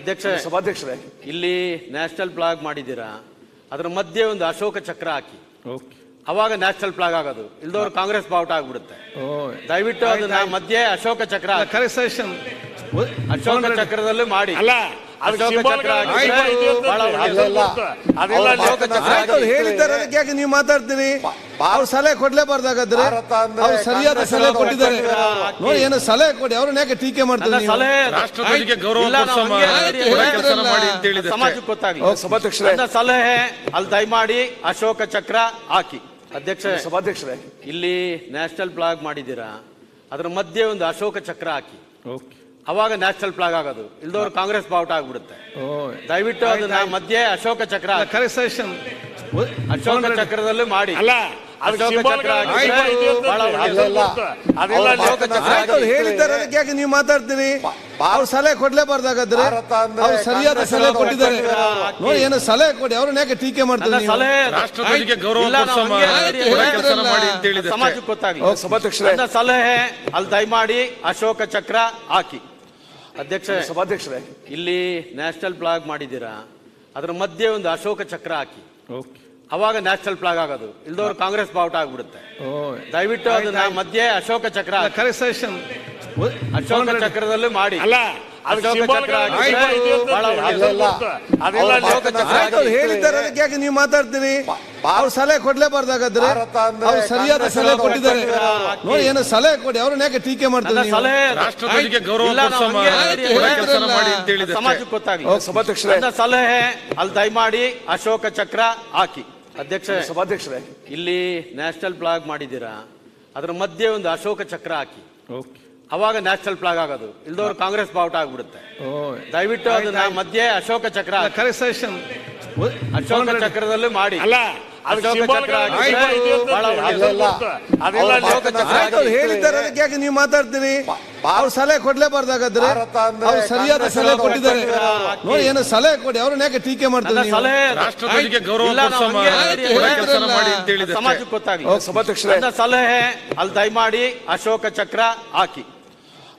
ಅಧ್ಯಕ್ಷ ಸಭಾಧ್ಯಕ್ಷರೇ. ಇಲ್ಲಿ ನ್ಯಾಷನಲ್ ಫ್ಲಾಗ್ ಮಾಡಿದ್ದೀರಾ? ಅದರ ಮಧ್ಯೆ ಒಂದು ಅಶೋಕ ಚಕ್ರ ಹಾಕಿ. ಓಕೆ. ಅವಾಗ ನ್ಯಾಷನಲ್ ಫ್ಲಾಗ್ ಆಗೋದು. ಇಲ್ದವ್ರು ಕಾಂಗ್ರೆಸ್ ಬಾವುಟ ಆಗ್ಬಿಡುತ್ತೆ. ದಯವಿಟ್ಟು ಅದನ್ನ ಮಧ್ಯೆ ಅಶೋಕ ಚಕ್ರ ಹಾಕಿ. ಅಶೋಕ ಚಕ್ರದಲ್ಲೂ ಮಾಡಿ. ಅಲ್ಲ ಹೇಳಿದ್ದಾರೆ ಅದಕ್ಕೆ ಯಾಕೆ ನೀವು ಮಾತಾಡ್ತೀರಿ? ಅವ್ರು ಸಲಹೆ ಕೊಡ್ಲೇಬಾರ್ದಾಗಾದ್ರೆ ಅವ್ರು ಸರಿಯಾದ ಸಲಹೆ ಕೊಟ್ಟಿದ್ದಾರೆ. ನೋಡಿ ಏನೋ ಸಲಹೆ ಕೊಡಿ. ಅವ್ರನ್ನ ಯಾಕೆ ಟೀಕೆ ಮಾಡ್ತಾರೆ ಸಮಾಜಕ್ಕೆ ಗೊತ್ತಾಗ್ಲಿ ಸಲಹೆ ಅಲ್ಲಿ ದಯಮಾಡಿ ಅಶೋಕ ಚಕ್ರ ಹಾಕಿ. ಅಧ್ಯಕ್ಷ ಸಭಾಧ್ಯಕ್ಷರೇ. ಇಲ್ಲಿ ನ್ಯಾಷನಲ್ ಬ್ಲಾಗ್ ಮಾಡಿದ್ದೀರಾ? ಅದರ ಮಧ್ಯೆ ಒಂದು ಅಶೋಕ ಚಕ್ರ ಹಾಕಿ. ಓಕೆ. ಅವಾಗ ನ್ಯಾಷನಲ್ ಫ್ಲಾಗ್ ಆಗೋದು. ಇಲ್ದವ್ರು ಕಾಂಗ್ರೆಸ್ ಬಾವುಟ ಆಗ್ಬಿಡುತ್ತೆ. ಓ. ದಯವಿಟ್ಟು ಅದನ್ನ ಮಧ್ಯೆ ಅಶೋಕ ಚಕ್ರ ಅಶೋಕ ಚಕ್ರದಲ್ಲಿ ಮಾಡಿ. ಯಾಕೆ ನೀವು ಮಾತಾಡ್ತೀರಿ? ಅವ್ರು ಸಲಹೆ ಕೊಡ್ಲೇಬಾರ್ದಾಗಾದ್ರೆ ಅವ್ರು ಸರಿಯಾದ ಸಲಹೆ ಕೊಟ್ಟಿದ್ದಾರೆ. ನೋಡಿ ಏನೋ ಸಲಹೆ ಕೊಡಿ. ಅವ್ರನ್ನ ಯಾಕೆ ಟೀಕೆ ಮಾಡ್ತಾರೆ ಸಮಾಜಕ್ಕೆ ಗೊತ್ತಾಗ್ಲಿ ಸಲಹೆ ಅಲ್ಲಿ ದಯಮಾಡಿ ಅಶೋಕ ಚಕ್ರ ಹಾಕಿ. ಅಧ್ಯಕ್ಷ ಸಭಾಧ್ಯಕ್ಷರೇ. ಇಲ್ಲಿ ನ್ಯಾಷನಲ್ ಫ್ಲಾಗ್ ಮಾಡಿದ್ದೀರಾ? ಅದರ ಮಧ್ಯೆ ಒಂದು ಅಶೋಕ ಚಕ್ರ ಹಾಕಿ. ಓಕೆ. ಅವಾಗ ನ್ಯಾಷನಲ್ ಫ್ಲಾಗ್ ಆಗೋದು. ಇಲ್ದವ್ರು ಕಾಂಗ್ರೆಸ್ ಬಾವುಟ ಆಗ್ಬಿಡುತ್ತೆ. ದಯವಿಟ್ಟು ಅದನ್ನ ಮಧ್ಯೆ ಅಶೋಕ ಚಕ್ರ ಅಶೋಕ ಚಕ್ರದಲ್ಲೂ ಮಾಡಿ. ಅಲ್ಲ ಹೇಳಿದ್ದಾರೆ ಅದಕ್ಕೆ ಯಾಕೆ ನೀವು ಮಾತಾಡ್ತೀರಿ. ಅವ್ರು ಸಲಹೆ ಕೊಡ್ಲೇಬಾರ್ದಾಗಾದ್ರೆ ಅವ್ರು ಸರಿಯಾದ ಸಲಹೆ ಕೊಟ್ಟಿದ್ದಾರೆ. ನೋಡಿ ಏನೋ ಸಲಹೆ ಕೊಡಿ ಅವ್ರನ್ನ ಯಾಕೆ ಟೀಕೆ ಮಾಡ್ತಾರೆ ಸಲಹೆ ಅಲ್ಲಿ ದಯಮಾಡಿ ಅಶೋಕ ಚಕ್ರ ಹಾಕಿ. ಅಧ್ಯಕ್ಷ ಸಭಾಧ್ಯಕ್ಷರೇ. ಇಲ್ಲಿ ನ್ಯಾಷನಲ್ ಫ್ಲಾಗ್ ಮಾಡಿದ್ದೀರಾ? ಅದರ ಮಧ್ಯೆ ಒಂದು ಅಶೋಕ ಚಕ್ರ ಹಾಕಿ. ಓಕೆ. ಅವಾಗ ನ್ಯಾಷನಲ್ ಫ್ಲಾಗ್ ಆಗೋದು. ಇಲ್ದವ್ರು ಕಾಂಗ್ರೆಸ್ ಬಾವುಟ ಆಗ್ಬಿಡುತ್ತೆ. ಓ ದಯವಿಟ್ಟು ಅದನ್ನ ಮಧ್ಯೆ ಅಶೋಕ ಚಕ್ರ ಅಶೋಕ ಚಕ್ರದಲ್ಲಿ ಮಾಡಿ. ಅಲ್ಲ ಯಾಕೆ ನೀವು ಮಾತಾಡ್ತೀರಿ? ಅವ್ರು ಸಲಹೆ ಕೊಡ್ಲೇಬಾರ್ದಾಗಾದ್ರೆ ಅವ್ರು ಸರಿಯಾದ ಸಲಹೆ ಕೊಟ್ಟಿದ್ದಾರೆ. ನೋಡಿ ಏನೋ ಸಲಹೆ ಕೊಡಿ ಅವ್ರನ್ನ ಯಾಕೆ ಟೀಕೆ ಮಾಡ್ತಾರೆ ನೀವು? ಸಲಹೆ ಗೌರವ ಇಲ್ಲ, ನಾವು ಕೆಲಸ ಮಾಡಿ ಅಂತ ಹೇಳಿದ್ರೆ ಸಮಾಜಕ್ಕೆ ಗೊತ್ತಾಗ್ಲಿ ಸಭಾಧ್ಯಕ್ಷರೇ. ನನ್ನ ಸಲಹೆ ಅಲ್ಲಿ ದಯಮಾಡಿ ಅಶೋಕ ಚಕ್ರ ಹಾಕಿ.